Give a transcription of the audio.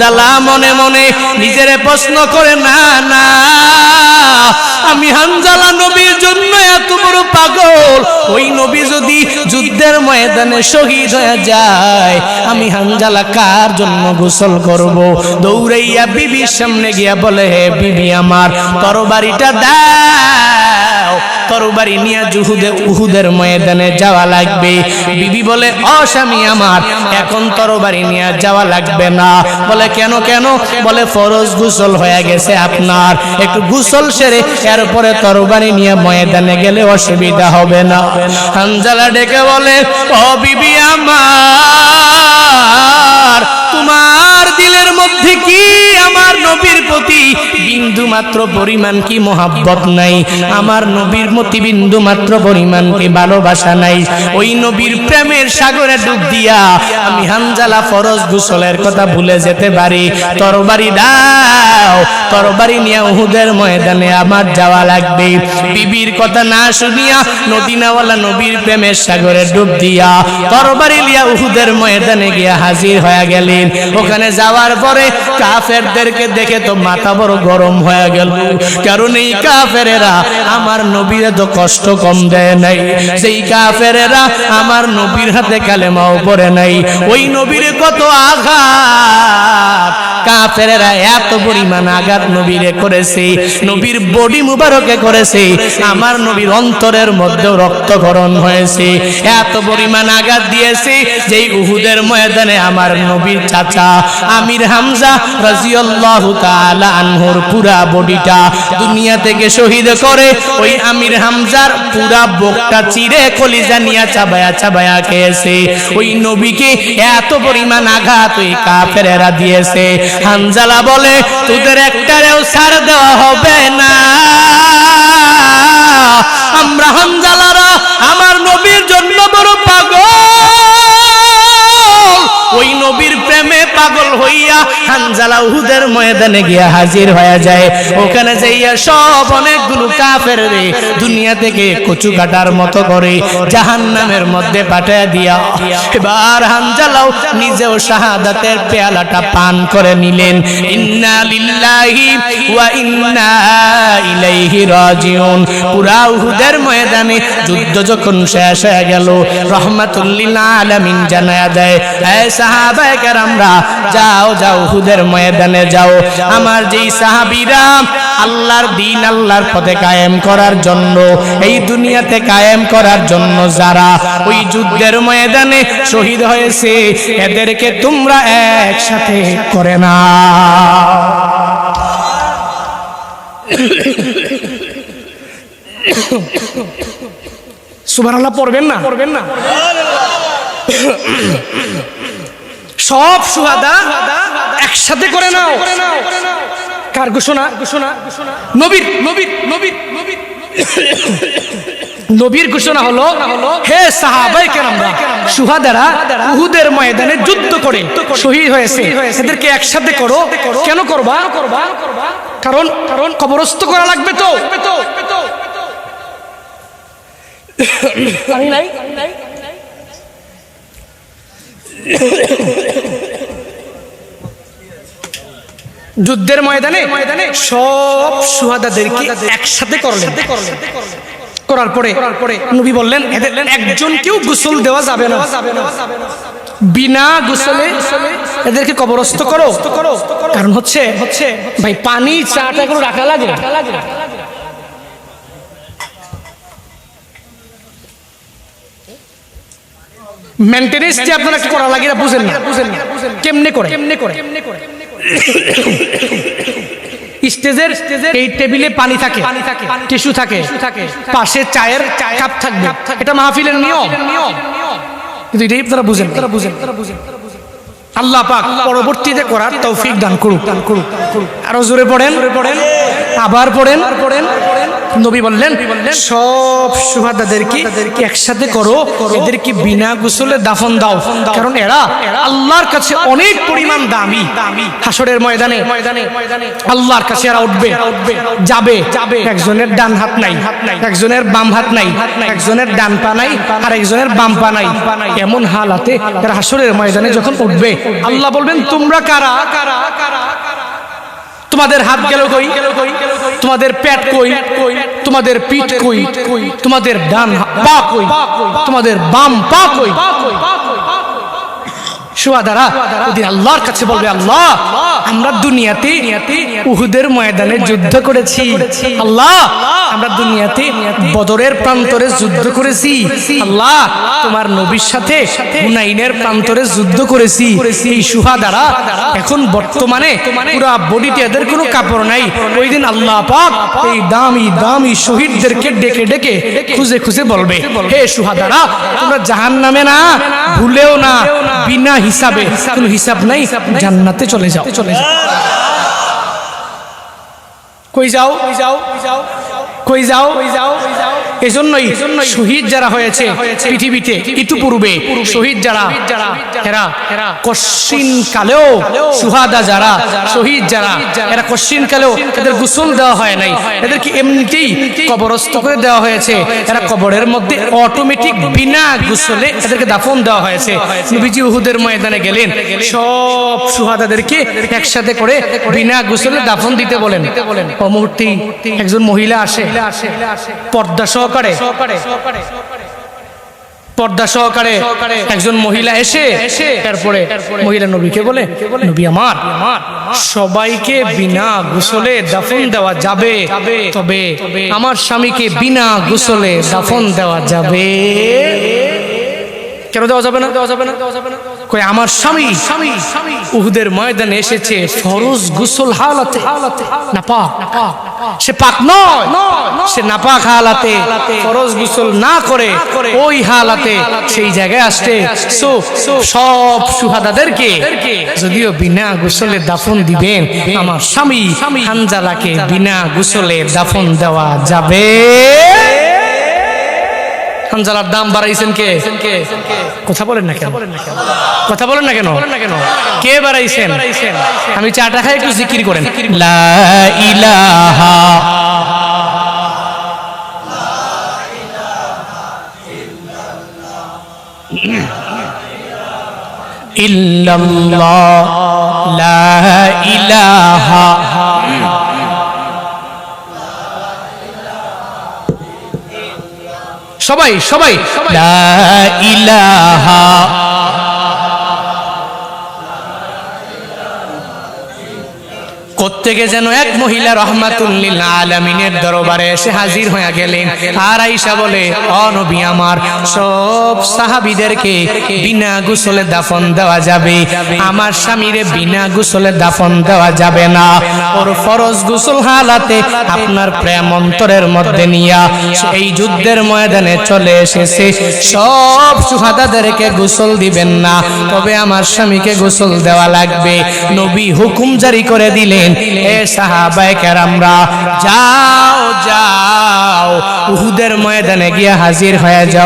জালা মনে মনে নিজের প্রশ্ন করে, না না, আমি হানজালা নবীর জন্য এত বড় পাগল। ওই নবী যদি যুদ্ধের ময়দানে শহীদ হয়ে যায়, আমি হানজালা কার জন্য গোসল করব? দৌড়াইয়া বিবির সামনে গিয়া বলে, হে বিবি আমার তরবারিটা দাও। তরবারি নিয়ে জুহুদে উহুদের ময়দানে যাওয়া লাগবে। বিবি বলে অস্বামী আমার, এখন তরবারি নিয়ে যাওয়া লাগবে না। বলে, কেন কেন? বলে, ফরজ গোসল হয়ে গেছে আপনার। একটু গোসল সেরে এরপরে তরবারি নিয়ে ময়দানে গেলে অসুবিধা হবে না। হানজালা ডেকে বলে ও বিবি আমার, তোমার দিলের মধ্যে কি আমার নবীর প্রতি মাত্র পরিমাণ কি মোহাব্বত নাই? আমার নবীর মতি বিন্দু মাত্র পরিমাণ কি ভালোবাসা নাই? ওই নবীর প্রেমের সাগরে ডুব দিয়া আমি হানজালা ফরজ গুসলের কথা ভুলে যেতে পারি। তরবারি দাও, তরবারি নিয়ে উহুদের ময়দানে আমার যাওয়া লাগবে। বিবির কথা না শুনিয়া নদীনাওয়ালা নবীর প্রেমের সাগরে ডুব দিয়া তরবারি লিয়া উহুদের ময়দানে গিয়া হাজির হয়ে গেলেন। ওখানে যাওয়ার পরে কাফেরদেরকে দেখে তো মাথা বড় গরম হয়ে গেল। কারণ এই কাফেরেরা আমার নবীর তো কষ্ট কম দেয় নাই। সেই কাফেরেরা আমার নবীর হাতে কালেমাও পড়ে নাই। ওই নবীর কত আঘাত। কাফেরেরা এত পরিমাণ আঘাত নবীরে করেছে, নবীর বডি মুবারকে করেছে, আমার নবীর অন্তরের মধ্যে রক্তকরণ হয়েছে। এত পরিমাণ আঘাত দিয়েছে যেই উহুদের ময়দানে আমার নবীর চাচা আমির হামজা রাজিয়াল্লাহু তাআলা আনহুর পুরা বডিটা দুনিয়া থেকে শহীদ করে, ওই আমির হামজার পুরা বুকটা চিরে কলিজা নিয়া চাবায়া চাবায়া খেয়েছে। ওই নবীকে এত পরিমাণ আঘাত ওই কাফেরেরা দিয়েছে। হানজালা বলে তোদের একটারেও ছাড় দেওয়া হবে না। হানজালা উহুদের ময়দানে গিয়া হাজির হয়ে যায়। ওখানে যাইয়া সব অনেকগুলো কাফের রে দুনিয়া থেকে কচু কাটার মতো করে জাহান্নামের মধ্যে পাঠায় দিয়া এবার হানজালাও নিজেও শাহাদাতের পেয়ালাটা পান করে নিলেন। ইন্না লিল্লাহি ওয়া ইন্না ইলাইহি রাজিউন। পুরা উহুদের ময়দানে যুদ্ধ যখন শেষ হয়ে গেল রহমাতুল্লিল আলামিন জানায়া দেয়, এ সাহাবায়ে কেরামরা, যাও যাও উহুদের ময়দানে যাও। আমার যেই সাহাবীরা আল্লাহর দিন আল্লাহর পথে কায়েম করার জন্য, এই দুনিয়াতে কায়েম করার জন্য যারা ওই যুদ্ধের ময়দানে শহীদ হয়েছে, এদেরকে তোমরা একসাথে করে না সুবহানাল্লাহ, পড়বেন না? পড়বেন না? সব সুহাদা একসাথে করে নাও। কার ঘোষণা? ঘোষণা? নবীর। নবীর নবীর নবীর। নবীর ঘোষণা হলো হে সাহাবাই কেরামরা সুহাদারা উহুদের ময়দানে যুদ্ধ করে শহীদ হয়েছে। এদেরকে একসাথে করো। কেন করবা? করবা? কারণ কারণ কবরস্থ করা লাগবে তো। নাই। যুদ্ধের ময়দানে ময়দানে সব সুহাদাদেরকে একসাথে করলেন। করার পরে নবী বললেন এদের একজনকেও গোসল দেওয়া যাবে না। বিনা গোসলে এদেরকে কবরস্থ করো। কারণ হচ্ছে হচ্ছে ভাই পানি চাটা করে রাখা লাগে। মেনটেনেন্স যে আপনারা করা লাগে না বুঝেন না। বুঝেন না। কেমনে করে? কেমনে করে? কেমনে করে? স্টেজের এই টেবিলে পানি থাকে পানি থাকে টিস্যু থাকে, পাশে চায়ের কাপ থাকবে। এটা মাহফিলের নিয়ম। কিন্তু এটাই তারা বুঝেন তারা বুঝেন তারা বুঝেন আল্লাহ পাক পরবর্তীতে করার তৌফিক দান করুক। দান করুক আরও জোরে পড়েন পড়েন। আবার পড়েন। নবী বললেন, সব সুহাদাদেরকে একসাথে করো, এদেরকে বিনা গোসলে দাফন দাও। কারণ এরা আল্লাহর কাছে অনেক পরিমাণ দামি। হাসরের ময়দানে আল্লাহর কাছে এরা উঠবে, যাবে। যাবে একজনের ডান হাত নাই, একজনের বাম হাত নাই, একজনের ডান পা নাই, আর একজনের বাম পা নাই। এমন হালাতে এরা হাসরের ময়দানে যখন উঠবে, আল্লাহ বলবেন, তোমরা কারা কারা কারা? তোমাদের হাত গেল কই? তোমাদের পেট কই? তোমাদের পিঠ কই? তোমাদের ডান পা কই? তোমাদের বাম পা কই? সুয়াদারা ওদিন আল্লাহর কাছে বলবে আল্লাহ আমরা দুনিয়াতে উহুদের ময়দানে যুদ্ধ করেছি। আল্লাহ আমরা দুনিয়াতে বদরের প্রান্তরে যুদ্ধ করেছি। আল্লাহ তোমার নবীর সাথে হুনাইনের প্রান্তরে যুদ্ধ করেছি। এই সুহাদারা এখন বর্তমানে পুরা বডিতে এদের কোনো কাপড় নাই। ওই দিন আল্লাহ পাক এই দামি দামি শহীদদেরকে ডেকে ডেকে খুঁজে খুঁজে বলবে। হে সুহাদারা তোমরা জাহান নামে না ভুলেও না বিনা হিসাবে কোনো হিসাব নাই জান্নাতে চলে যাও। চলে যাও। কই যাও? কই যাও? কই যাও? কই যাও এজন্যই শহীদ যারা হয়েছে পৃথিবীতে ইতিপূর্বে শহীদ যারা এরা কশ্চিন কালেও সুহাদা যারা শহীদ যারা এরা কশ্চিন কালেও এদের গোসল দেওয়া হয় নাই। এদেরকে এমনিতেই কবরস্থ করে দেওয়া হয়েছে। এরা কবরের মধ্যে অটোমেটিক বিনা গোসলে এদেরকে দাফন দেওয়া হয়েছে। নবীজি উহুদের ময়দানে গেলেন। সব সুহাদাদেরকে একসাথে করে বিনা গোসলে দাফন দিতে বলেন। ও মুহূর্তেই একজন মহিলা আসে। পর্দা সহকারে, পর্দা সহকারে একজন মহিলা এসে, তারপরে মহিলা নবীকে বলে, নবী আমার, সবাইকে বিনা গোসলে দাফন দেওয়া যাবে, তবে আমার স্বামীকে বিনা গোসলে দাফন দেওয়া যাবে। কেন দেওয়া যাবে না? দেওয়া যাবে না দেওয়া যাবে না আমার স্বামী স্বামী উহুদের ময়দানে এসেছে ফরজ গোসল হালাতে না পাক সে পাক নয়। সে নাপাক হালাতে, ফরজ গোসল না করে ওই হালাতে সেই জায়গায় আসতে সো, সব সুহাদাদেরকে যদিও বিনা গোসলে দাফন দিবেন, আমার স্বামী হানজালাকে বিনা গোসলে দাফন দেওয়া যাবে। হানজালার দাম বাড়াইছেন কে? কথা বলেন না কেন? কথা বলেন না কেন? কে বাড়াইছেন? আমি চাটা খাই একটু জিকির করেন। লা ইলাহা ইল্লাল্লাহ। লা ইলাহা সবাই সবাই ইলাহা কোত্থেকে যেন এক মহিলা রহমাতুল্লিল আলমিনের দরবারে এসে হাজির হয়ে গেলেন। আর আইসা বলে অনবী আমার, সব সাহাবিদেরকে বিনা গুসলে দাফন দেওয়া যাবে। আমার স্বামীরে বিনা গুসলে দাফন দেওয়া যাবে না। ওর ফরজ গুসল হালাতে আপনার প্রেম অন্তরের মধ্যে নিয়া এই যুদ্ধের ময়দানে চলে এসেছে। সব সুহাদাদেরকে গোসল দিবেন না, তবে আমার স্বামীকে গোসল দেওয়া লাগবে। নবী হুকুম জারি করে দিলেন এ সাহাবায়ে কেরামরা যাও যাও উহুদের ময়দানে গিয়ে হাজির হয়ে যাও।